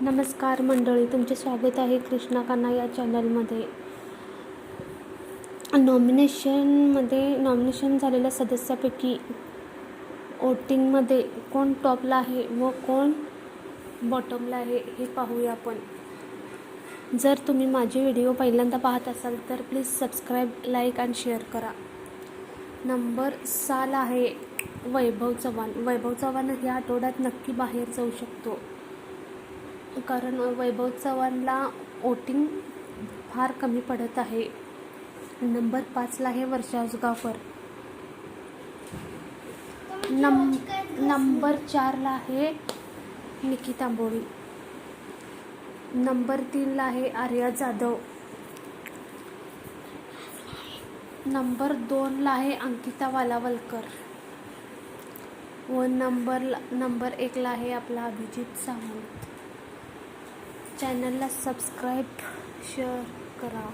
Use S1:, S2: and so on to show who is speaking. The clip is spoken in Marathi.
S1: नमस्कार मंडळी तुमचे स्वागत आहे कृष्णा कान्हा या चॅनलमध्ये. नॉमिनेशनमध्ये नॉमिनेशन झालेल्या सदस्यापैकी वोटिंगमध्ये कोण टॉपला आहे व कोण बॉटमला आहे हे पाहूया आपण. जर तुम्ही माझे व्हिडिओ पहिल्यांदा पाहत असाल तर प्लीज सबस्क्राईब लाईक आणि शेअर करा. नंबर साल आहे वैभव चव्हाण. वैभव चव्हाण ह्या आठवड्यात नक्की बाहेर जाऊ शकतो. कारण वैभव चव्हाणला वोटिंग फार कमी पडत आहे. नंबर पाचला आहे वर्षा उसगावकर नम नंबर चारला आहे निकिता आंबोळी. नंबर तीनला आहे आर्या जाधव. नंबर दोनला आहे अंकिता वालावलकर. व नंबर नंबर एकला आहे आपला अभिजित सावंत. चॅनलला सबस्क्राईब शेअर करा.